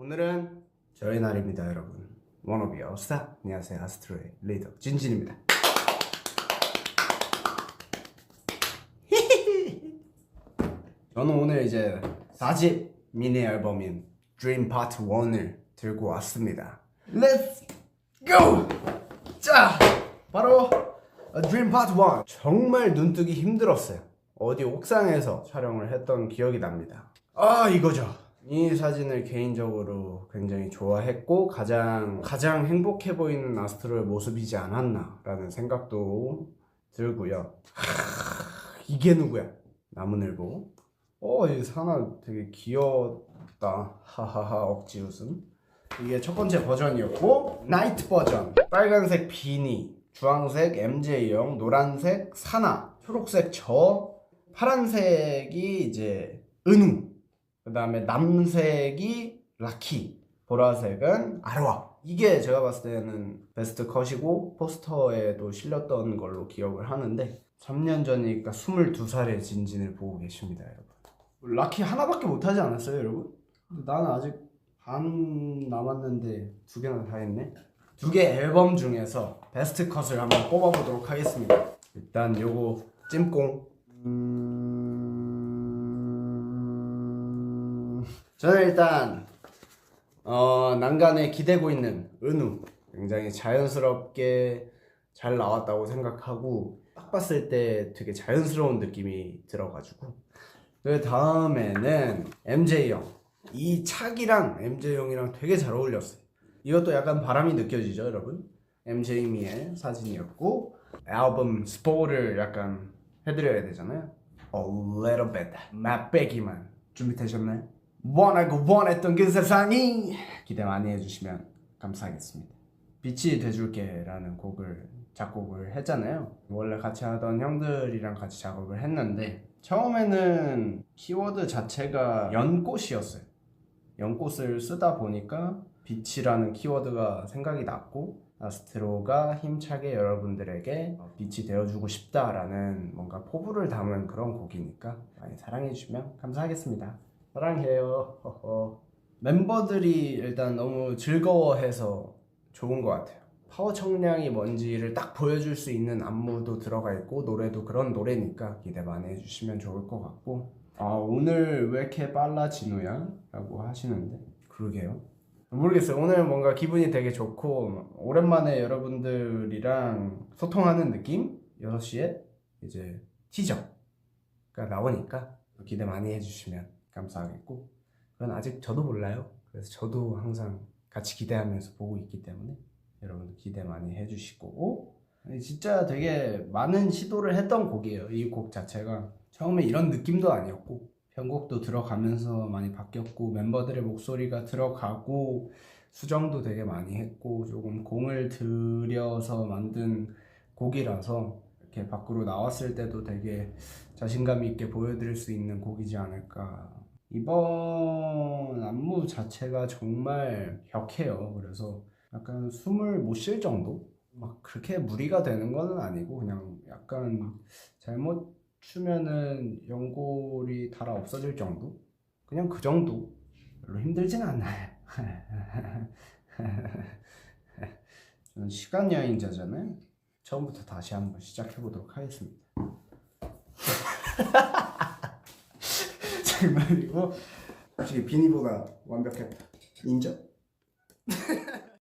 오늘은 저의 날입니다, 여러분. 워너비 어스타. 안녕하세요, 아스트로의 리더 진진입니다. 저는 오늘 이제 4집 미니 앨범인 Dream Part 1을 들고 왔습니다. Let's go! 자, 바로 Dream Part 1. 정말 눈뜨기 힘들었어요. 어디 옥상에서 촬영을 했던 기억이 납니다. 아, 이거죠. 이 사진을 개인적으로 굉장히 좋아했고 가장 가장 행복해 보이는 아스트로의 모습이지 않았나라는 생각도 들고요. 하, 이게 누구야? 나무늘보. 어, 이 사나 되게 귀엽다. 하하하 억지 웃음. 이게 첫 번째 버전이었고 나이트 버전. 빨간색 비니, 주황색 MJ형, 노란색 사나, 초록색 저, 파란색이 이제 은우. 그 다음에 남색이 라키, 보라색은 아르와. 이게 제가 봤을 때는 베스트 컷이고 포스터에도 실렸던 걸로 기억을 하는데 3년 전이니까 22살의 진진을 보고 계십니다, 여러분. 라키 하나밖에 못 하지 않았어요, 여러분? 근데 나는 아직 반 남았는데 두 개나 다 했네. 두 개 앨범 중에서 베스트 컷을 한번 뽑아보도록 하겠습니다. 일단 요거 찜꽁. 음... 저는 일단 어, 난간에 기대고 있는 은우. 굉장히 자연스럽게 잘 나왔다고 생각하고 딱 봤을 때 되게 자연스러운 느낌이 들어가지고. 그 다음에는 MJ형. 이 착이랑 MJ형이랑 되게 잘 어울렸어요. 이것도 약간 바람이 느껴지죠 여러분? MJ미의 사진이었고 앨범 스포를 약간 해드려야 되잖아요. A little bit. 맛배기만. 준비되셨나요? 원하고 원했던 그 세상이 기대 많이 해주시면 감사하겠습니다. 빛이 돼줄게 라는 곡을 작곡을 했잖아요. 원래 같이 하던 형들이랑 같이 작업을 했는데 처음에는 키워드 자체가 연꽃이었어요. 연꽃을 쓰다 보니까 빛이라는 키워드가 생각이 났고 아스트로가 힘차게 여러분들에게 빛이 되어주고 싶다라는 뭔가 포부를 담은 그런 곡이니까 많이 사랑해주시면 감사하겠습니다 사랑해요 허허. 멤버들이 일단 너무 즐거워해서 좋은 것 같아요 파워 청량이 뭔지를 딱 보여줄 수 있는 안무도 들어가 있고 노래도 그런 노래니까 기대 많이 해주시면 좋을 것 같고 아 오늘 왜 이렇게 빨라 진우야? 라고 하시는데 그러게요 모르겠어요 오늘 뭔가 기분이 되게 좋고 오랜만에 여러분들이랑 소통하는 느낌? 6시에 이제 티저가 나오니까 기대 많이 해주시면 감사하겠고 그건 아직 저도 몰라요. 그래서 저도 항상 같이 기대하면서 보고 있기 때문에 여러분도 기대 많이 해주시고. 아니, 진짜 되게 많은 시도를 했던 곡이에요. 이 곡 자체가. 처음에 이런 느낌도 아니었고 편곡도 들어가면서 많이 바뀌었고 멤버들의 목소리가 들어가고 수정도 되게 많이 했고 조금 공을 들여서 만든 곡이라서 이렇게 밖으로 나왔을 때도 되게 자신감 있게 보여드릴 수 있는 곡이지 않을까. 이번 안무 자체가 정말 격해요. 그래서 약간 숨을 못 쉴 정도? 막 그렇게 무리가 되는 거는 아니고 그냥 약간 잘못 추면은 연골이 달아 없어질 정도? 그냥 그 정도? 별로 힘들진 않아요. 저는 시간 여행자잖아요 처음부터 다시 한번 시작해 보도록 하겠습니다. 장난이고. 솔직히 비니보다 완벽했다? 인정?